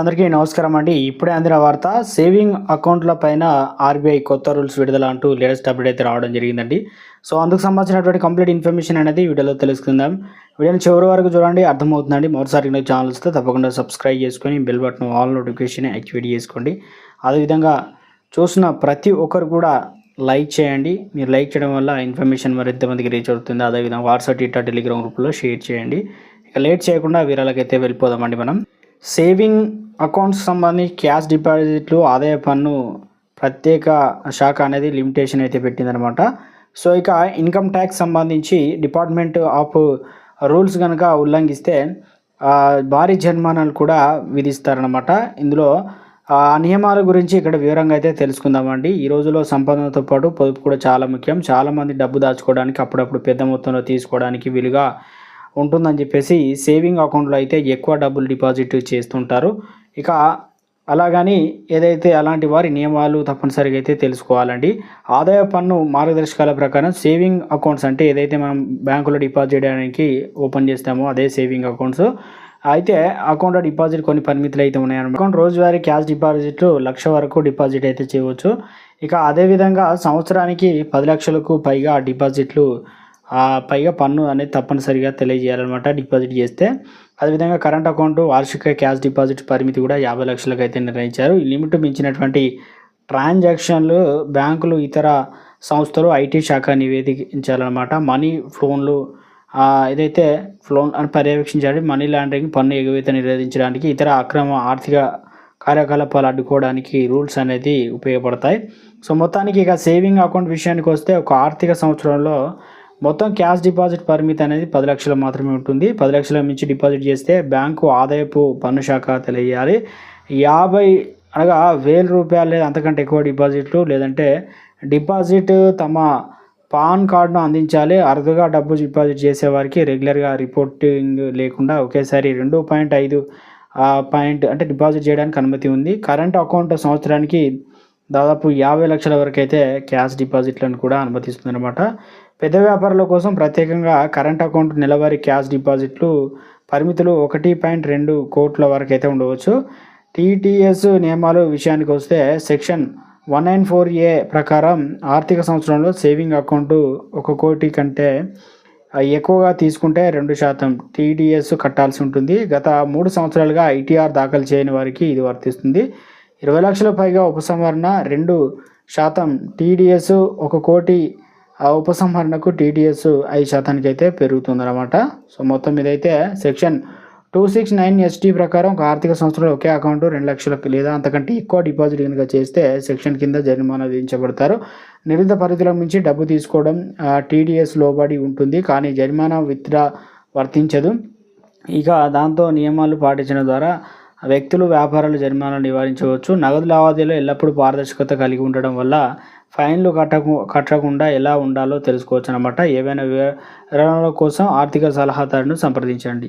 అందరికీ నమస్కారం అండి. ఇప్పుడే అందిన వార్త సేవింగ్ అకౌంట్ల పైన ఆర్బీఐ కొత్త రూల్స్ విడుదల అంటూ లేటెస్ట్ అప్డేట్ అయితే రావడం జరిగిందండి. సో అందుకు సంబంధించినటువంటి కంప్లీట్ ఇన్ఫర్మేషన్ అనేది వీడియోలో తెలుసుకుందాం. వీడియోని చివరి వరకు చూడండి అర్థమవుతుందండి. మరోసారి నా ఛానల్ వస్తే తప్పకుండా సబ్స్క్రైబ్ చేసుకొని bell button all notification activate చేసుకోండి. అదేవిధంగా చూసిన ప్రతి ఒక్కరు కూడా లైక్ చేయండి. మీరు లైక్ చేయడం వల్ల ఇన్ఫర్మేషన్ మరింత మందికి రీచ్ అవుతుంది. అదేవిధంగా వాట్సాప్ ట్విట్టర్ టెలిగ్రామ్ గ్రూప్లో షేర్ చేయండి. ఇక లేట్ చేయకుండా వీరాలకైతే వెళ్ళిపోదామండి మనం. సేవింగ్ అకౌంట్స్ సంబంధించి క్యాష్ డిపాజిట్లు ఆదాయ పన్ను ప్రత్యేక శాఖ అనేది లిమిటేషన్ అయితే పెట్టిందనమాట సో ఇక ఇన్కమ్ ట్యాక్స్ సంబంధించి డిపార్ట్మెంట్ ఆఫ్ రూల్స్ కనుక ఉల్లంఘిస్తే భారీ జరిమానాలు కూడా విధిస్తారనమాట ఇందులో ఆ నియమాల గురించి ఇక్కడ వివరంగా అయితే తెలుసుకుందామండి. ఈ రోజులో సంపాదనతో పాటు పొదుపు కూడా చాలా ముఖ్యం. చాలామంది డబ్బు దాచుకోవడానికి అప్పుడప్పుడు పెద్ద మొత్తంలో తీసుకోవడానికి వీలుగా ఉంటుందని చెప్పేసి సేవింగ్ అకౌంట్లో అయితే ఎక్కువ డబ్బులు డిపాజిట్ చేస్తుంటారు. ఇక అలాగని ఏదైతే అలాంటి వారి నియమాలు తప్పనిసరిగా అయితే తెలుసుకోవాలండి. ఆదాయ పన్ను మార్గదర్శకాల ప్రకారం సేవింగ్ అకౌంట్స్ అంటే ఏదైతే మనం బ్యాంకులో డిపాజిట్ చేయడానికి ఓపెన్ చేస్తామో అదే సేవింగ్ అకౌంట్స్. అయితే అకౌంట్లో డిపాజిట్ కొన్ని పరిమితులు అయితే ఉన్నాయన్నమాట. అకౌంట్ రోజువారీ క్యాష్ డిపాజిట్ లక్ష వరకు డిపాజిట్ అయితే చేయవచ్చు. ఇక అదేవిధంగా సంవత్సరానికి పది లక్షలకు పైగా డిపాజిట్లు పైగా పన్ను అనేది తప్పనిసరిగా తెలియజేయాలన్నమాట డిపాజిట్ చేస్తే. అదేవిధంగా కరెంట్ అకౌంట్ వార్షిక క్యాష్ డిపాజిట్ పరిమితి కూడా యాభై లక్షలకు అయితే నిర్ణయించారు. ఈ లిమిట్ మించినటువంటి ట్రాన్సాక్షన్లు బ్యాంకులు ఇతర సంస్థలు ఐటీ శాఖ నివేదించాలన్నమాట. మనీ ఫ్లోన్లు ఏదైతే ఫ్లోన్ అని పర్యవేక్షించాలి మనీ లాండరింగ్ పన్ను ఎగవేత నిరోధించడానికి ఇతర అక్రమ ఆర్థిక కార్యకలాపాలు అడ్డుకోవడానికి రూల్స్ అనేది ఉపయోగపడతాయి. సో మొత్తానికి ఇక సేవింగ్ అకౌంట్ విషయానికి వస్తే ఒక ఆర్థిక సంవత్సరంలో మొత్తం క్యాష్ డిపాజిట్ పరిమితి అనేది పది లక్షలు మాత్రమే ఉంటుంది. పది లక్షల మించి డిపాజిట్ చేస్తే బ్యాంకు ఆదాయపు పన్ను శాఖ తెలియాలి యాభై అనగా వేల రూపాయలు లేదా అంతకంటే ఎక్కువ డిపాజిట్లు లేదంటే డిపాజిట్ తమ పాన్ కార్డును అందించాలి. అరుదుగా డబ్బు డిపాజిట్ చేసేవారికి రెగ్యులర్గా రిపోర్టింగ్ లేకుండా ఒకేసారి రెండు పాయింట్ ఐదు పాయింట్ అంటే డిపాజిట్ చేయడానికి అనుమతి ఉంది. కరెంట్ అకౌంట్ సంవత్సరానికి దాదాపు యాభై లక్షల వరకు అయితే క్యాష్ డిపాజిట్లను కూడా అనుమతిస్తుంది అనమాట పెద్ద వ్యాపారుల కోసం ప్రత్యేకంగా కరెంట్ అకౌంట్ నెలవారీ క్యాష్ డిపాజిట్లు పరిమితులు ఒకటి పాయింట్ రెండు కోట్ల వరకు అయితే ఉండవచ్చు. టీటీఎస్ నియమాలు విషయానికి వస్తే section one nine four A ప్రకారం ఆర్థిక సంవత్సరంలో సేవింగ్ అకౌంట్ ఒక కోటి కంటే ఎక్కువగా తీసుకుంటే రెండు శాతం టీడీఎస్ కట్టాల్సి ఉంటుంది. గత మూడు సంవత్సరాలుగా ఐటీఆర్ దాఖలు చేయని వారికి ఇది వర్తిస్తుంది. ఇరవై లక్షల పైగా ఉపసంహరణ రెండు శాతం టీడీఎస్ ఒక కోటి ఆ ఉపసంహరణకు టీడీఎస్ ఐదు శాతానికి అయితే పెరుగుతుందన్నమాట. సో మొత్తం మీద అయితే section two six nine ST ప్రకారం ఒక ఆర్థిక సంవత్సరంలో ఒకే అకౌంట్ రెండు లక్షలకు లేదా అంతకంటే ఎక్కువ డిపాజిట్ కనుక చేస్తే సెక్షన్ కింద జరిమానా విధించబడతారు. నిర్ణీత పరిధిలో మించి డబ్బు తీసుకోవడం టీడీఎస్ లోబడి ఉంటుంది కానీ జరిమానా విత్డ్రా వర్తించదు. ఇక దాంతో నియమాలు పాటించడం ద్వారా వ్యక్తులు వ్యాపారాలు జరిమానాలు నివారించవచ్చు. నగదు లావాదేవీలో ఎల్లప్పుడూ పారదర్శకత కలిగి ఉండడం వల్ల ఫైన్లు కట్టకు కట్టకుండా ఎలా ఉండాలో తెలుసుకోవచ్చు అనమాట ఏవైనా వివరాల కోసం ఆర్థిక సలహాదారును సంప్రదించండి.